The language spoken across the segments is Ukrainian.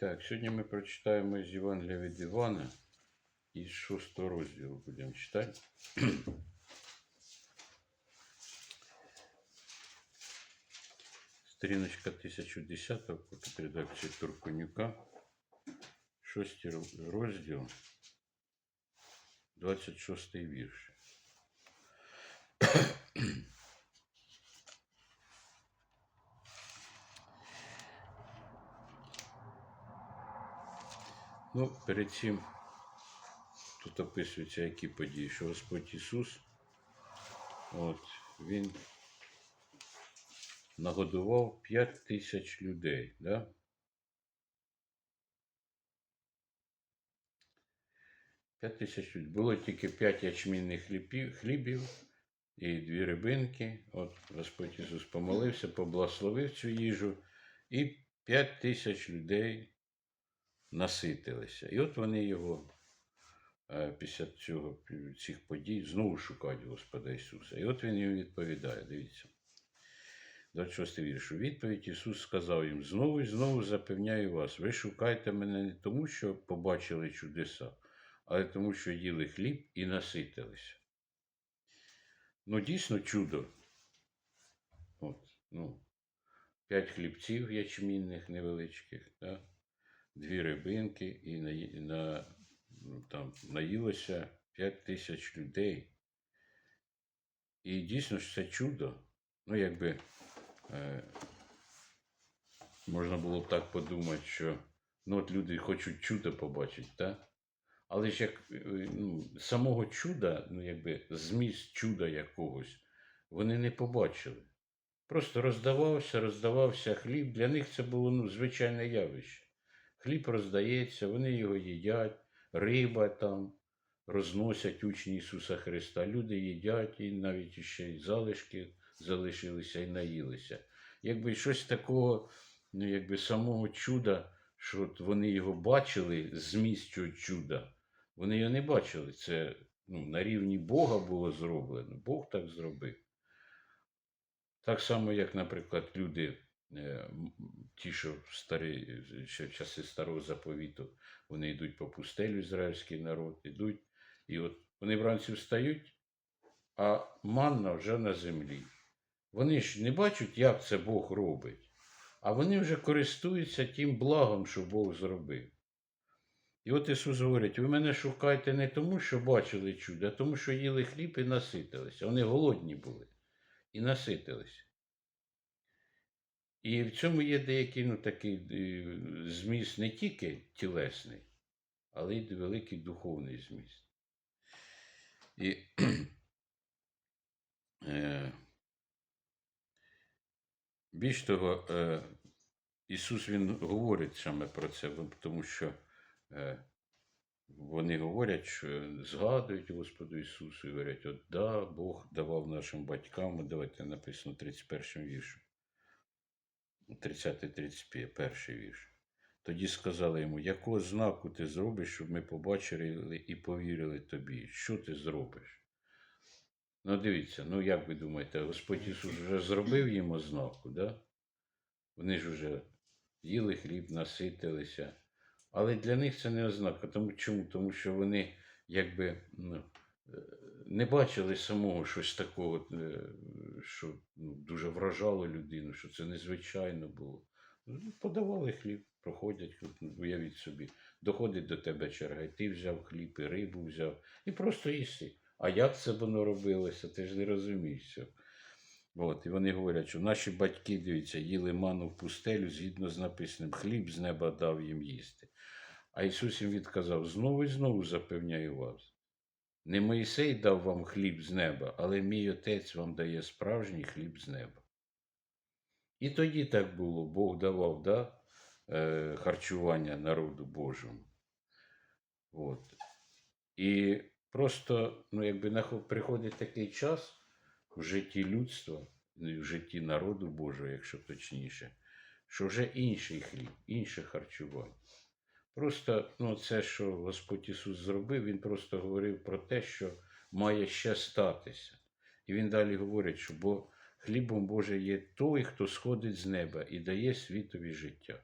Так, сьогодні ми прочитаємо з Євангелія від Івана із 6 розділу будемо читати. Сторіночка 1010 під редакцією Турконюка. 6 розділ, 26 вірш. Ну, перед цим тут описуються які події, що Господь Ісус, от, Він нагодував 5 тисяч людей. Да? П'ять тисяч людей. Було тільки 5 ячмінних хлібів, і дві рибинки. От Господь Ісус помолився, поблагословив цю їжу, і 5 тисяч людей наситилися. І от вони його е, після цього, цих подій знову шукають Господа Ісуса. І от він їм відповідає, дивіться. 26 вірш. Відповідь Ісус сказав їм: знову і знову запевняю вас, ви шукаєте мене не тому, що побачили чудеса, але тому, що їли хліб і наситилися. Ну, дійсно чудо. От, ну, п'ять хлібців ячмінних невеличких, да? Дві рибинки і на, на, там, наїлося 5 тисяч людей. І дійсно ж це чудо. Ну, якби е, можна було б так подумати, що ну, от люди хочуть чудо побачити, так? Але ж як е, ну, самого чуда, ну, якби зміст чуда якогось, вони не побачили. Просто роздавався, роздавався хліб. Для них це було ну, звичайне явище. Хліб роздається, вони його їдять, риба там розносять учні Ісуса Христа. Люди їдять і навіть ще й залишки залишилися і наїлися. Якби щось такого, ну якби самого чуда, що от вони його бачили, зміст цього чуда, вони його не бачили. Це ну, на рівні Бога було зроблено. Бог так зробив. Так само, як, наприклад, люди, ті, що старі, ще часи старого заповіту, вони йдуть по пустелю, ізраїльський народ, йдуть, і от вони вранці встають, а манна вже на землі. Вони ж не бачать, як це Бог робить, а вони вже користуються тим благом, що Бог зробив. І от Ісус говорить: ви мене шукаєте не тому, що бачили чудо, а тому, що їли хліб і наситилися. Вони голодні були і наситилися. І в цьому є деякий ну, такий е, зміст не тільки тілесний, але й великий духовний зміст. І е, більш того, е, Ісус Він говорить саме про це, тому що е, вони говорять, що згадують Господу Ісусу і говорять, от да, Бог давав нашим батькам, давайте написано 31 віршу. 30-31 вірш. Тоді сказали йому, якого знаку ти зробиш, щоб ми побачили і повірили тобі? Що ти зробиш? Ну, дивіться, ну як ви думаєте, Господь Ісус вже зробив їм ознаку, да? Вони ж вже їли хліб, наситилися. Але для них це не ознака. Тому чому? Тому що вони якби ну, е, не бачили самого щось такого, е, що ну, дуже вражало людину, що це незвичайно було. Ну, Подавали хліб, проходять, ну, уявіть собі, доходить до тебе черга, і ти взяв хліб, і рибу взяв, і просто їсти. А як це воно робилося, ти ж не розумієш. От, і вони говорять, що наші батьки, дивіться, їли ману в пустелю згідно з написаним, хліб з неба дав їм їсти. А Ісус їм відказав: знову і знову запевняю вас. Не Моїсей дав вам хліб з неба, але мій Отець вам дає справжній хліб з неба. І тоді так було, Бог давав да, е, харчування народу Божому. От. І просто, ну, якби приходить такий час в житті людства, ну, в житті народу Божого, якщо точніше, що вже інший хліб, інше харчування. Просто ну, це, що Господь Ісус зробив, Він просто говорив про те, що має ще статися. І він далі говорить, що бо хлібом Божий є той, хто сходить з неба і дає світові життя.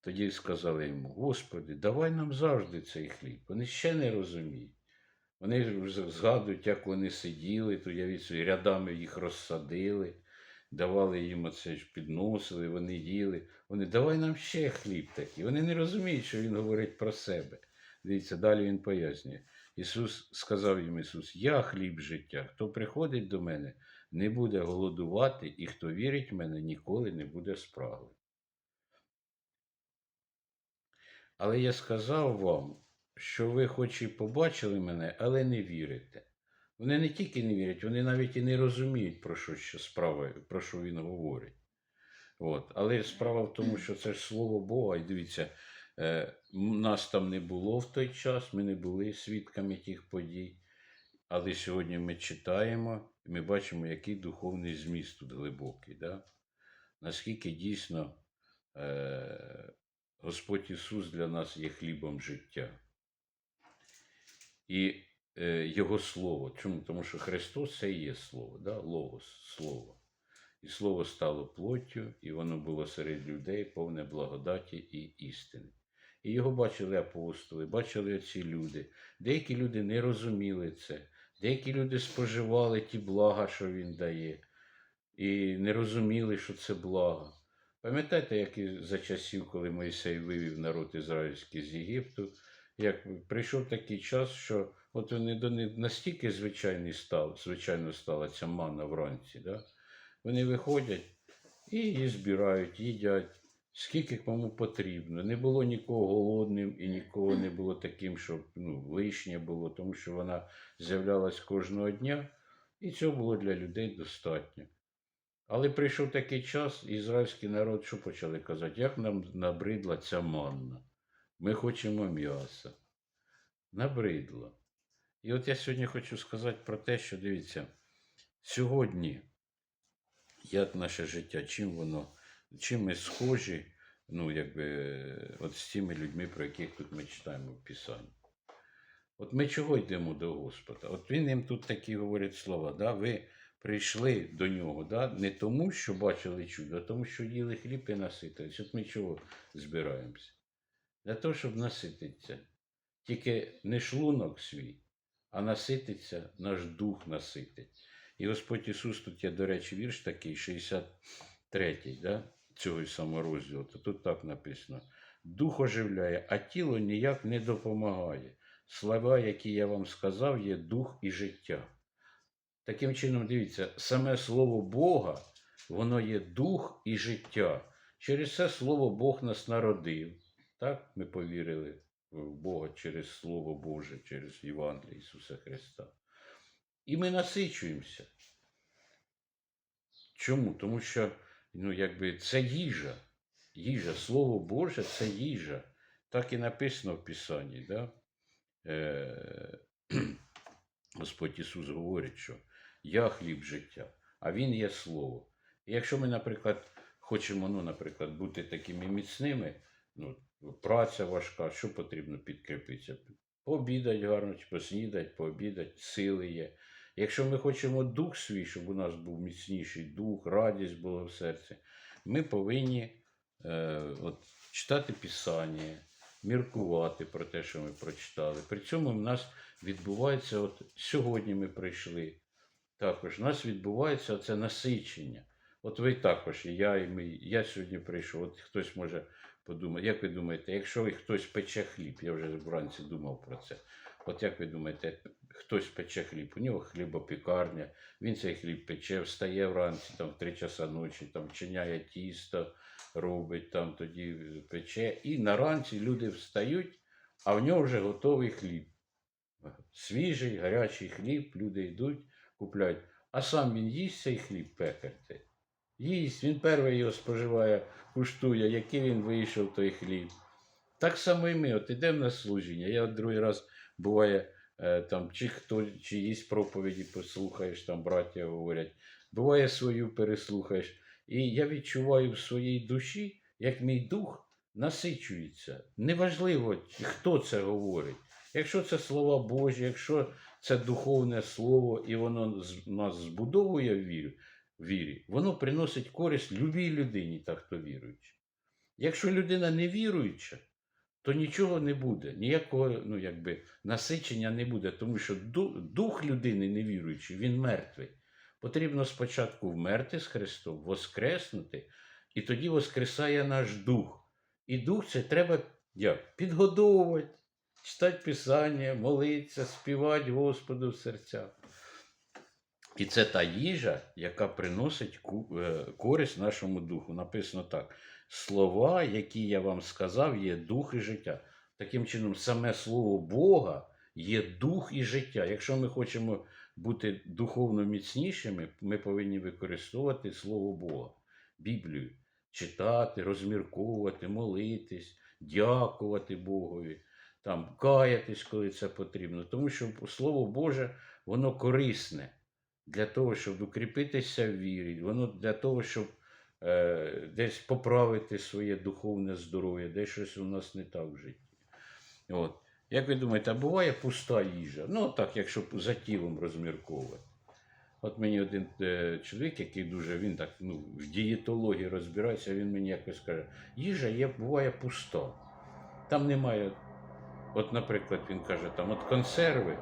Тоді сказали йому, Господи, давай нам завжди цей хліб. Вони ще не розуміють. Вони згадують, як вони сиділи, то я собі, рядами їх розсадили, давали їм оце ж підносили, вони їли. Вони давай нам ще хліб такий. Вони не розуміють, що він говорить про себе. Дивіться, далі він пояснює. Ісус сказав їм Ісус, я хліб життя. Хто приходить до мене, не буде голодувати, і хто вірить в мене, ніколи не буде спраглий. Але я сказав вам, що ви хоч і побачили мене, але не вірите. Вони не тільки не вірять, вони навіть і не розуміють, про що, що справа, про що він говорить. От. Але справа в тому, що це ж слово Бога, і дивіться, е, нас там не було в той час, ми не були свідками тих подій. Але сьогодні ми читаємо і ми бачимо, який духовний зміст тут глибокий. Да? Наскільки дійсно е, Господь Ісус для нас є хлібом життя. І Його Слово. Чому? Тому що Христос це і є Слово, да? Логос, Слово. І Слово стало плоттю, і воно було серед людей повне благодаті і істини. І його бачили апостоли, бачили ці люди. Деякі люди не розуміли це, деякі люди споживали ті блага, що він дає, і не розуміли, що це благо. Пам'ятаєте, як і за часів, коли Мойсей вивів народ ізраїльський з Єгипту, як прийшов такий час, що от вони до них настільки звичайний став, звичайно стала ця манна вранці. Да? Вони виходять і її збирають, їдять, скільки кому потрібно. Не було нікого голодним і нікого не було таким, щоб ну, лишнє було, тому що вона з'являлась кожного дня, і цього було для людей достатньо. Але прийшов такий час, ізраїльський народ що почали казати, як нам набридла ця манна. Ми хочемо м'яса. Набридло. І от я сьогодні хочу сказати про те, що дивіться, сьогодні, як наше життя, чим воно, чим ми схожі, ну, якби, от з тими людьми, про яких тут ми читаємо в Писанні. От ми чого йдемо до Господа? От він їм тут такі говорить слова, да? ви прийшли до нього, да? не тому, що бачили чудо, а тому, що їли хліб і наситились. От ми чого збираємося? Для того, щоб насититися. Тільки не шлунок свій, а насититься, наш дух наситить. І Господь Ісус, тут є, до речі, вірш такий, 63-й, да? цього самого розділу. То тут так написано: Дух оживляє, а тіло ніяк не допомагає. Слова, які я вам сказав, є дух і життя. Таким чином, дивіться, саме слово Бога, воно є дух і життя. Через це слово Бог нас народив. Так, ми повірили в Бога через Слово Боже, через Євангелія Ісуса Христа. І ми насичуємося. Чому? Тому що ну, якби, це їжа. Їжа, Слово Боже це їжа. Так і написано в Писанні. Да? Е, Господь Ісус говорить, що я хліб життя, а Він є Слово. І якщо ми, наприклад, хочемо, ну, наприклад, бути такими міцними, ну, праця важка, що потрібно підкріпитися? Пообідати гарно, чи поснідати, пообідати, сили є. Якщо ми хочемо дух свій, щоб у нас був міцніший дух, радість була в серці, ми повинні е, от, читати Писання, міркувати про те, що ми прочитали. При цьому в нас відбувається, от сьогодні ми прийшли, також у нас відбувається це насичення. От ви також, і я, і ми, я сьогодні прийшов. От хтось може подумати, як ви думаєте, якщо хтось пече хліб, я вже вранці думав про це. От як ви думаєте, хтось пече хліб, у нього хлібопікарня, він цей хліб пече, встає вранці, там в 3 часа ночі, там чиняє тісто, робить, там тоді пече. І наранці люди встають, а в нього вже готовий хліб. Свіжий, гарячий хліб, люди йдуть, купляють. А сам він їсть цей хліб пекар цей. Їсть, він перший його споживає, куштує, який він вийшов той хліб. Так само і ми, от ідемо на служіння. Я другий раз буває, е, там, чи хто чиїсь проповіді послухаєш, там браття говорять, буває свою переслухаєш. І я відчуваю в своїй душі, як мій дух насичується. Неважливо, хто це говорить. Якщо це слова Божі, якщо це духовне слово, і воно нас збудовує в вірі, воно приносить користь любій людині, так хто віруючий. Якщо людина не віруюча, то нічого не буде, ніякого ну, якби, насичення не буде, тому що дух людини невіруючий, він мертвий. Потрібно спочатку вмерти з Христом, воскреснути, і тоді воскресає наш дух. І дух це треба як? підгодовувати, читати Писання, молитися, співати Господу в серцях. І це та їжа, яка приносить е, користь нашому духу. Написано так: слова, які я вам сказав, є дух і життя. Таким чином, саме слово Бога є дух і життя. Якщо ми хочемо бути духовно міцнішими, ми повинні використовувати Слово Бога, Біблію, читати, розмірковувати, молитись, дякувати Богові, там, каятись, коли це потрібно. Тому що Слово Боже, воно корисне для того, щоб укріпитися в вірі, воно для того, щоб е, десь поправити своє духовне здоров'я, десь щось у нас не так в житті. От. Як ви думаєте, а буває пуста їжа? Ну, так, якщо за тілом розмірковувати. От мені один е, чоловік, який дуже він так ну, в дієтології розбирається, він мені якось каже, їжа є, буває пуста. Там немає, от, наприклад, він каже, там от консерви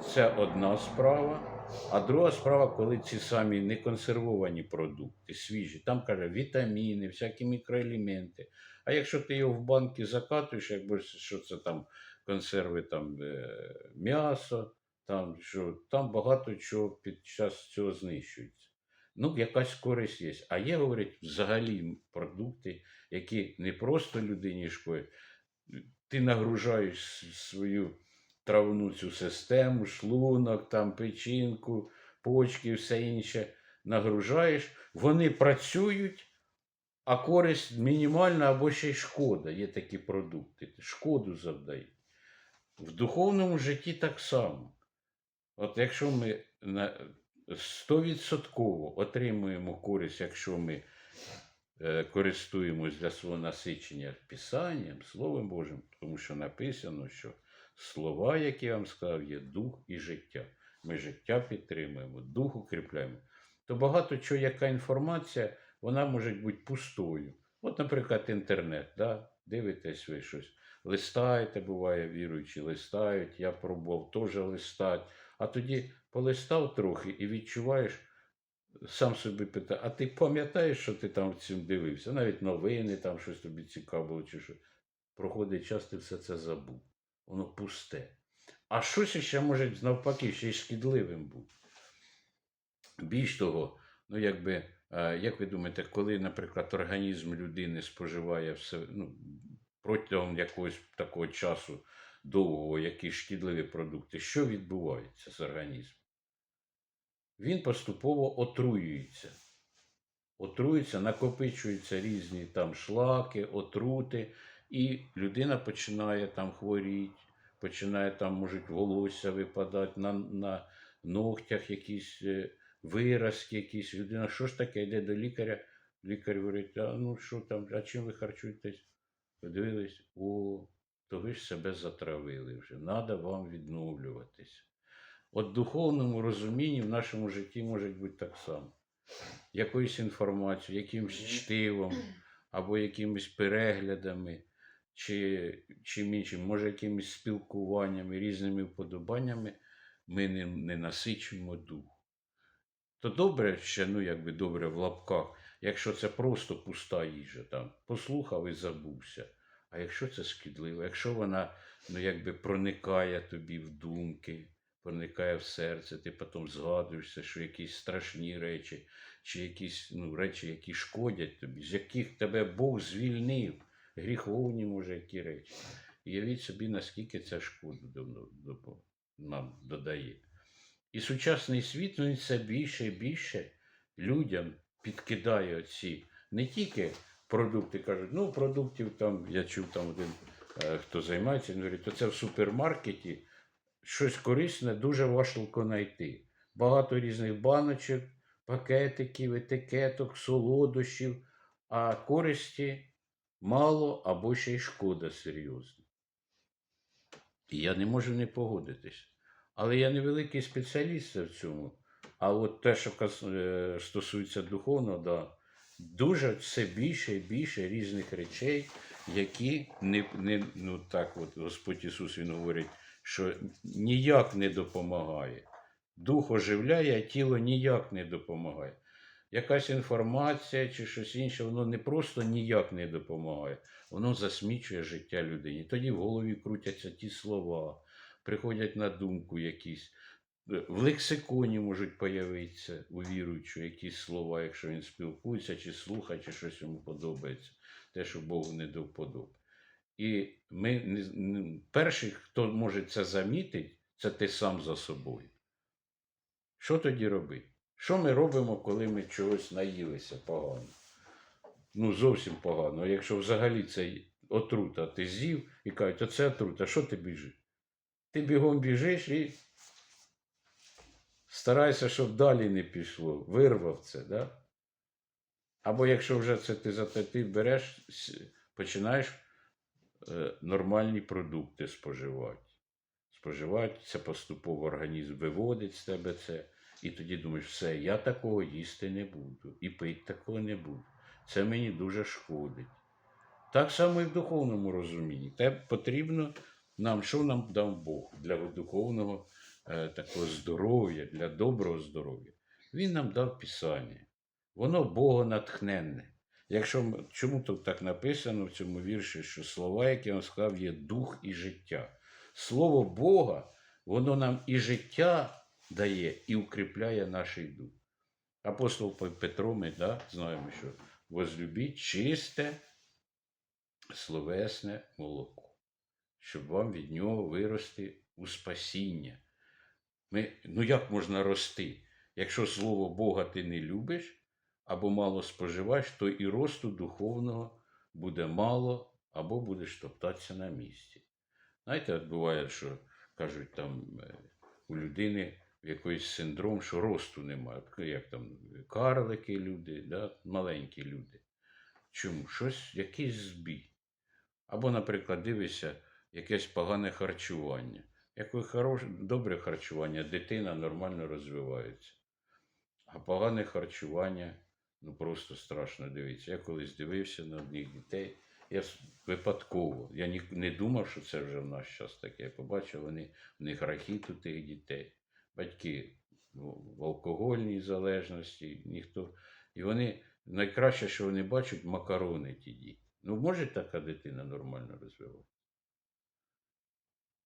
це одна справа. А друга справа, коли ці самі неконсервовані продукти, свіжі, там каже вітаміни, всякі мікроелементи. А якщо ти його в банки закатуєш, якби що це там консерви, там е, м'ясо, там, що, там багато чого під час цього знищується. Ну, якась користь є. А є, говорять, взагалі продукти, які не просто людині шкодять, ти нагружаєш свою травну цю систему, шлунок, там, печінку, почки, все інше нагружаєш, вони працюють, а користь мінімальна або ще й шкода. Є такі продукти, шкоду завдають. В духовному житті так само. От якщо ми на 100% отримуємо користь, якщо ми е, користуємось для свого насичення Писанням, Словом Божим, тому що написано, що слова, які я вам сказав, є дух і життя. Ми життя підтримуємо, дух укріпляємо. То багато чого, яка інформація, вона може бути пустою. От, наприклад, інтернет, да? дивитесь ви щось, листаєте, буває, віруючі, листають, я пробував теж листати. А тоді полистав трохи і відчуваєш, сам собі питає, а ти пам'ятаєш, що ти там цим дивився? Навіть новини, там щось тобі цікаво було, чи що. Проходить час, ти все це забув. Воно пусте. А щось ще може навпаки ще й шкідливим бути. Більш того, ну якби, е, як ви думаєте, коли, наприклад, організм людини споживає все ну, протягом якогось такого часу довгого якісь шкідливі продукти, що відбувається з організмом? Він поступово отруюється. Отруюється, накопичуються різні там шлаки, отрути, і людина починає там хворіти, починає там, можуть волосся випадати на, на ногтях якісь е, виразки, якісь. Людина, що ж таке, йде до лікаря, лікар говорить, а ну що там, а чим ви харчуєтесь? Подивились, о, то ви ж себе затравили вже, треба вам відновлюватись. От в духовному розумінні в нашому житті може бути так само. Якоюсь інформацією, якимось чтивом, або якимись переглядами, чи чим іншим, може, якимись спілкуваннями, різними вподобаннями ми не, не насичуємо дух. То добре ще, ну якби добре в лапках, якщо це просто пуста їжа, там, послухав і забувся. А якщо це шкідливо, якщо вона ну, якби проникає тобі в думки, проникає в серце, ти потім згадуєшся, що якісь страшні речі, чи якісь ну, речі, які шкодять тобі, з яких тебе Бог звільнив, гріховні, може, які речі. І явіть собі, наскільки це шкоду нам додає. І сучасний світ він все більше і більше людям підкидає оці не тільки продукти, кажуть, ну продуктів там, я чув там один, е, хто займається, він говорить, то це в супермаркеті щось корисне дуже важко знайти. Багато різних баночок, пакетиків, етикеток, солодощів, а користі мало або ще й шкода серйозна. І я не можу не погодитись. Але я не великий спеціаліст в цьому. А от те, що е, стосується духовного, да, дуже все більше і більше різних речей, які не, не ну так, от Господь Ісус Він говорить, що ніяк не допомагає. Дух оживляє, а тіло ніяк не допомагає. Якась інформація чи щось інше, воно не просто ніяк не допомагає, воно засмічує життя людині. Тоді в голові крутяться ті слова, приходять на думку якісь. В лексиконі можуть появитися у віруючого якісь слова, якщо він спілкується, чи слухає, чи щось йому подобається, те, що Богу не до вподоби. І ми перший, хто може це замітити, це ти сам за собою. Що тоді робити? Що ми робимо, коли ми чогось наїлися погано? Ну, зовсім погано. Якщо взагалі це отрута, ти з'їв і кажуть, оце отрута, що ти біжиш? Ти бігом біжиш і старайся, щоб далі не пішло, вирвав це, да? Або якщо вже це ти за ти береш, починаєш е, нормальні продукти споживати. Споживати це поступово організм виводить з тебе це. І тоді думаєш, все, я такого їсти не буду, і пити такого не буду. Це мені дуже шкодить. Так само і в духовному розумінні. Те потрібно нам, що нам дав Бог для духовного е, такого здоров'я, для доброго здоров'я. Він нам дав Писання. Воно богонатхненне. Якщо чому тут так написано в цьому вірші, що слова, які я вам сказав, є дух і життя. Слово Бога, воно нам і життя дає, і укріпляє наш дух. Апостол Петро, ми да, знаємо, що возлюбіть чисте словесне молоко, щоб вам від нього вирости у спасіння. Ми, ну як можна рости? Якщо слово Бога ти не любиш або мало споживаєш, то і росту духовного буде мало, або будеш топтатися на місці. Знаєте, от буває, що кажуть там е, у людини якийсь синдром, що росту немає. Як там карлики люди, да? маленькі люди. Чому? Щось, якийсь збій. Або, наприклад, дивишся якесь погане харчування. Яке хороше, добре харчування, дитина нормально розвивається. А погане харчування, ну просто страшно дивитися. Я колись дивився на одних дітей. Я випадково, я не думав, що це вже в наш час таке. Я побачив, вони, в них рахіт у тих дітей. Батьки ну, в алкогольній залежності, ніхто. І вони найкраще, що вони бачать, макарони ті діти. Ну, може така дитина нормально розвиватися?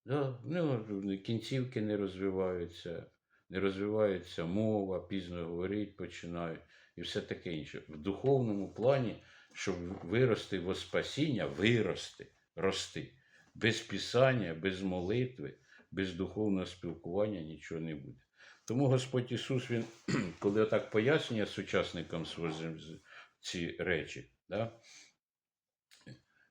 Ну, кінцівки не розвиваються, не розвивається мова, пізно говорити починають і все таке інше. В духовному плані, щоб вирости во спасіння, вирости, рости. Без писання, без молитви, без духовного спілкування нічого не буде. Тому Господь Ісус, Він, коли отак пояснює сучасникам ці речі, да,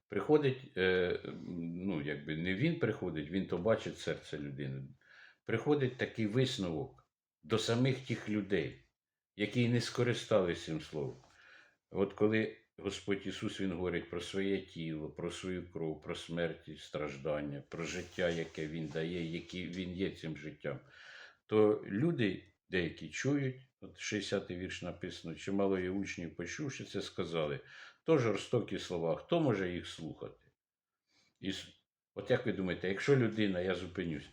приходить, е, ну, якби не він приходить, він то бачить серце людини. Приходить такий висновок до самих тих людей, які не скористалися цим словом. От коли Господь Ісус Він говорить про своє тіло, про свою кров, про смерть і страждання, про життя, яке Він дає, яке Він є цим життям, то люди деякі чують, от 60-й вірш написано, чимало є учнів, почувши це, сказали, то жорстокі слова, хто може їх слухати? І от як ви думаєте, якщо людина, я зупинюсь,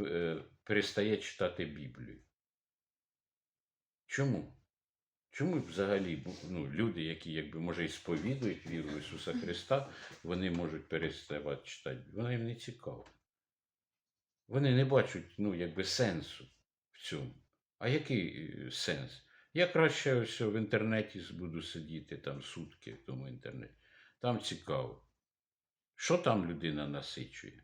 е, перестає читати Біблію, чому? Чому взагалі ну, люди, які якби може і сповідують віру Ісуса Христа, вони можуть переставати читати? Воно їм не цікаво. Вони не бачать ну, якби сенсу в цьому. А який е, сенс? Я краще ось в інтернеті буду сидіти там сутки в тому інтернеті. Там цікаво. Що там людина насичує?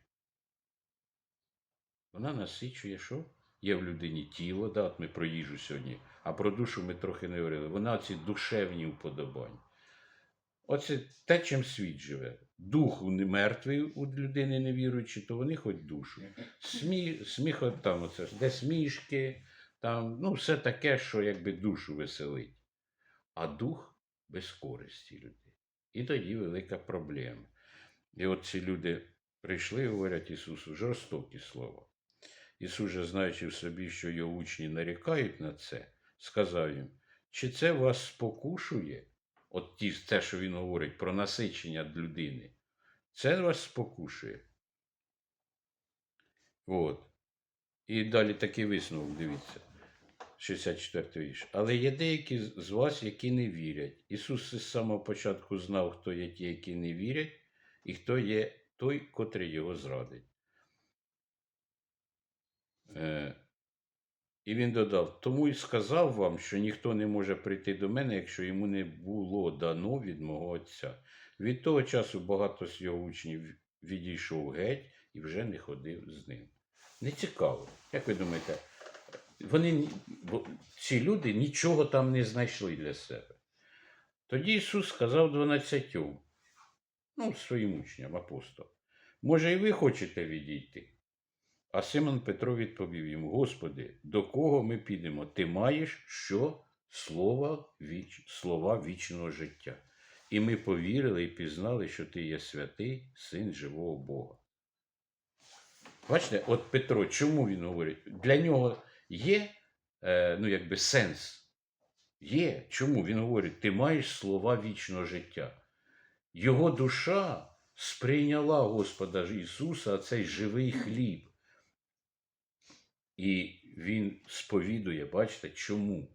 Вона насичує що? Є в людині тіло, да, от ми про їжу сьогодні, а про душу ми трохи не говорили. Вона ці душевні вподобання. Оце те, чим світ живе. Дух мертвий у людини невіруючий, то вони хоч душу. Смі, сміх от там, оце, де смішки, там, ну, все таке, що якби душу веселить. А дух без користі людей. І тоді велика проблема. І от ці люди прийшли і говорять Ісусу жорстокі слова. Ісус, же, знаючи в собі, що його учні нарікають на це, сказав їм, чи це вас спокушує? от ті, те, що він говорить про насичення людини, це вас спокушує. От. І далі такий висновок, дивіться. 64 вірш. Але є деякі з- з вас, які не вірять. Ісус із самого початку знав, хто є ті, які не вірять, і хто є той, котрий його зрадить. Е, і він додав: тому й сказав вам, що ніхто не може прийти до мене, якщо йому не було дано від мого Отця. Від того часу багато з його учнів відійшов геть і вже не ходив з ним. Не цікаво. Як ви думаєте, вони, ці люди нічого там не знайшли для себе. Тоді Ісус сказав дванадцятьом, ну, своїм учням, апостолам, може, і ви хочете відійти? А Симон Петро відповів йому: Господи, до кого ми підемо? Ти маєш що? Слова, віч... слова вічного життя. І ми повірили і пізнали, що ти є святий син живого Бога. Бачите, от Петро, чому він говорить? Для нього є е, ну, якби сенс. Є. Чому? Він говорить, ти маєш слова вічного життя. Його душа сприйняла Господа Ісуса, цей живий хліб. І він сповідує, бачите, чому?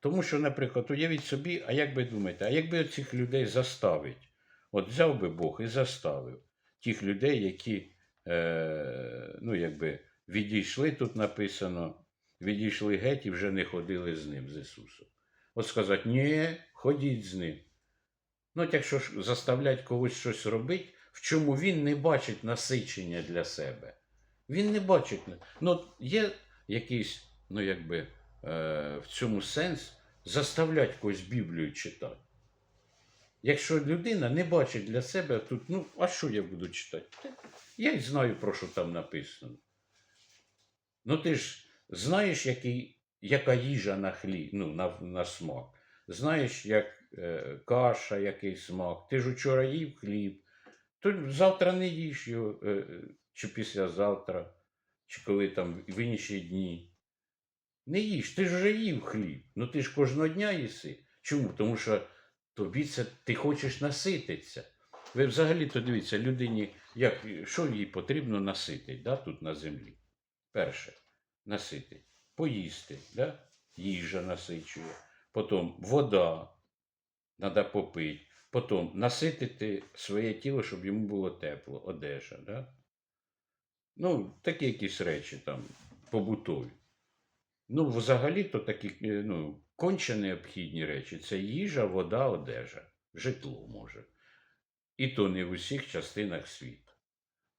Тому що, наприклад, уявіть собі, а як би думаєте, а якби цих людей заставить? От взяв би Бог і заставив тих людей, які е, ну, якби відійшли, тут написано, відійшли геть і вже не ходили з ним, з Ісусом. От сказати, ні, ходіть з ним. Ну, от якщо ж заставлять когось щось робити, в чому він не бачить насичення для себе. Він не бачить. Ну, є якийсь, ну, якби, е, в цьому сенс заставлять когось Біблію читати. Якщо людина не бачить для себе тут, ну, а що я буду читати? Я й знаю, про що там написано. Ну, ти ж знаєш, який, яка їжа на хліб, ну, на, на смак. Знаєш, як е, каша, який смак. Ти ж учора їв хліб, то завтра не їж його, е, чи післязавтра, чи коли там в інші дні. Не їж, ти ж вже їв хліб. Ну ти ж кожного дня їси. Чому? Тому що тобі це ти хочеш насититися. Ви взагалі то дивіться, людині, як, що їй потрібно наситити да, тут на землі? Перше, наситить. Поїсти, да? їжа насичує. Потім вода треба попити. Потім наситити своє тіло, щоб йому було тепло, одежа. Да? Ну, такі якісь речі там побутові. Ну, взагалі, то такі е, ну, конче необхідні речі це їжа, вода, одежа, житло може. І то не в усіх частинах світу.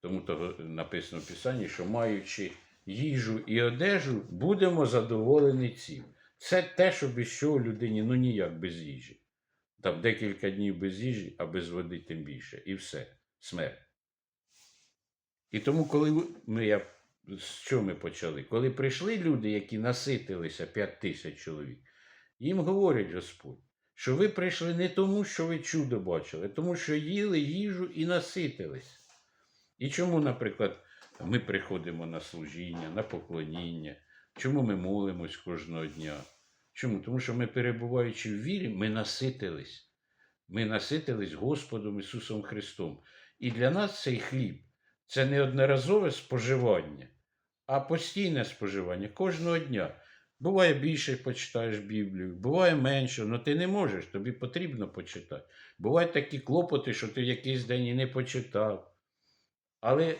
Тому то написано в Писанні, що маючи їжу і одежу, будемо задоволені цим. Це те, що без чого людині ну ніяк без їжі. Там декілька днів без їжі, а без води тим більше. І все, смерть. І тому, коли ми, я, з чого ми почали? Коли прийшли люди, які наситилися 5 тисяч чоловік, їм говорить Господь, що ви прийшли не тому, що ви чудо бачили, а тому, що їли їжу і наситились. І чому, наприклад, ми приходимо на служіння, на поклоніння? Чому ми молимось кожного дня? Чому? Тому що ми, перебуваючи в вірі, ми наситились. Ми наситились Господом Ісусом Христом. І для нас цей хліб це не одноразове споживання, а постійне споживання кожного дня. Буває більше почитаєш Біблію, буває менше, але ти не можеш, тобі потрібно почитати. Бувають такі клопоти, що ти якийсь день і не почитав. Але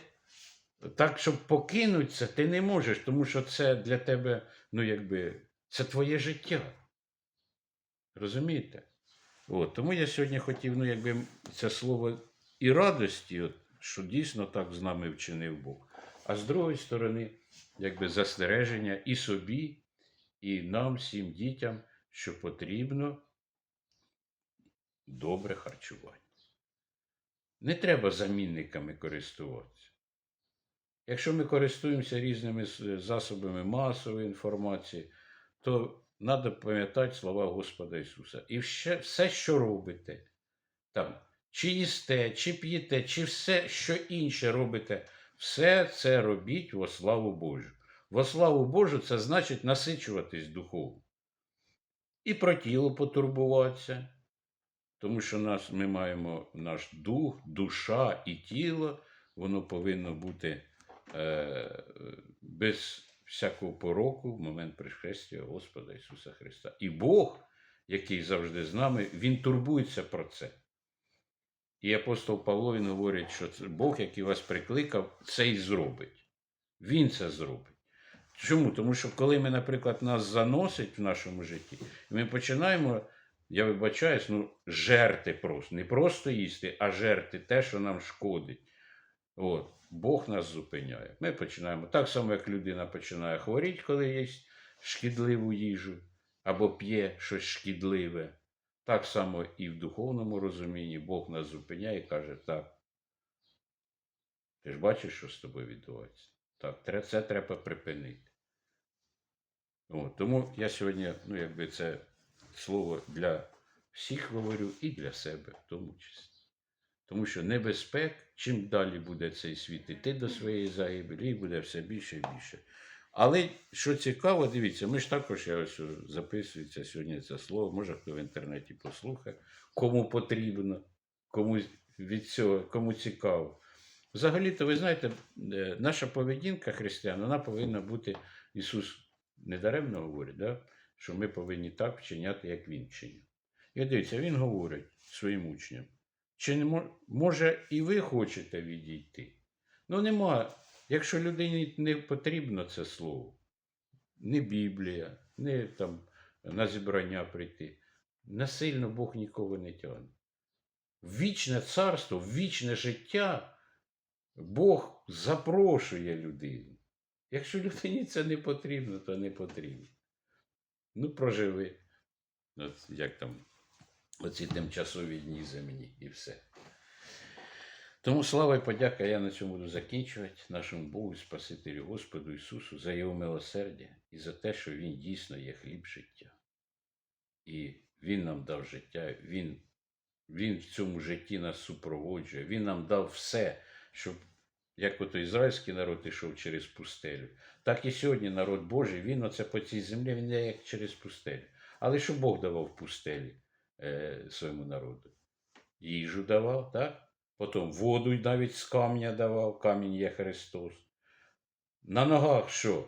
так, щоб покинути це, ти не можеш, тому що це для тебе, ну якби, це твоє життя. Розумієте? От, тому я сьогодні хотів, ну, якби це слово і радості, от, що дійсно так з нами вчинив Бог. А з другої сторони, якби застереження і собі, і нам, всім дітям, що потрібно добре харчування. Не треба замінниками користуватися. Якщо ми користуємося різними засобами масової інформації, то треба пам'ятати слова Господа Ісуса. І все, що робите, там, чи їсте, чи п'єте, чи все, що інше робите, все це робіть во славу Божу. Во славу Божу це значить насичуватись духовно. І про тіло потурбуватися. Тому що нас, ми маємо наш дух, душа і тіло, воно повинно бути е, без всякого пороку в момент пришестя Господа Ісуса Христа. І Бог, який завжди з нами, Він турбується про це. І апостол Павло він говорить, що Бог, який вас прикликав, це і зробить. Він це зробить. Чому? Тому що коли ми, наприклад, нас заносить в нашому житті, ми починаємо, я вибачаюсь, ну, жерти просто. Не просто їсти, а жерти те, що нам шкодить. От. Бог нас зупиняє. Ми починаємо. Так само, як людина починає хворіти, коли їсть шкідливу їжу або п'є щось шкідливе. Так само і в духовному розумінні Бог нас зупиняє і каже, так. Ти ж бачиш, що з тобою відбувається? Так, це треба припинити. От, тому я сьогодні, ну, якби це слово для всіх говорю і для себе в тому числі. Тому що небезпек, чим далі буде цей світ іти до своєї загибелі, і буде все більше і більше. Але що цікаво, дивіться, ми ж також я ось записується сьогодні це слово, може хто в інтернеті послухає, кому потрібно, кому від цього, кому цікаво. Взагалі-то, ви знаєте, е, наша поведінка християн, вона повинна бути, Ісус недаремно говорить, да? що ми повинні так вчиняти, як Він вчиняв. І дивіться, Він говорить своїм учням, чи не може і ви хочете відійти? Ну, нема. Якщо людині не потрібно це слово, не Біблія, не там на зібрання прийти, насильно Бог нікого не тягне. Вічне царство, вічне життя Бог запрошує людину. Якщо людині це не потрібно, то не потрібно. Ну, проживи. От як там оці тимчасові дні земні і все. Тому слава і подяка, я на цьому буду закінчувати нашому Богу, Спасителю Господу Ісусу за Його милосердя і за те, що Він дійсно є хліб життя. І Він нам дав життя, Він, він в цьому житті нас супроводжує, Він нам дав все, щоб, як ото ізраїльський народ ішов через пустелю, так і сьогодні народ Божий, він оце по цій землі, він є як через пустелю. Але що Бог давав пустелі е, своєму народу? Їжу давав, так? Потім воду навіть з камня давав, камінь є Христос. На ногах що?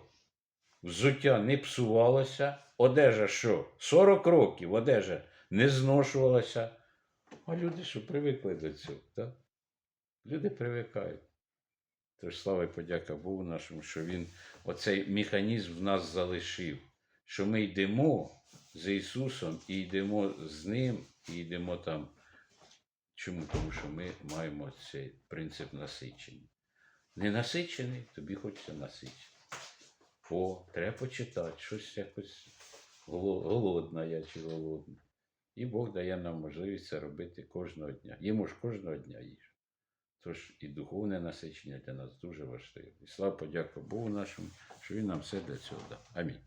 Взуття не псувалося, одежа що? 40 років одежа не зношувалася. А люди що привикли до цього, так? Люди привикають. Тож слава і подяка Богу нашому, що Він оцей механізм в нас залишив, що ми йдемо з Ісусом і йдемо з Ним, і йдемо там. Чому? Тому що ми маємо цей принцип насичення. Не насичений, тобі хочеться насичення. О, треба почитати, щось якось голо- голодна я чи голодна. І Бог дає нам можливість це робити кожного дня. Їмо ж кожного дня їж. Тож і духовне насичення для нас дуже важливе. І слава подяка Богу нашому, що Він нам все для цього дав. Амінь.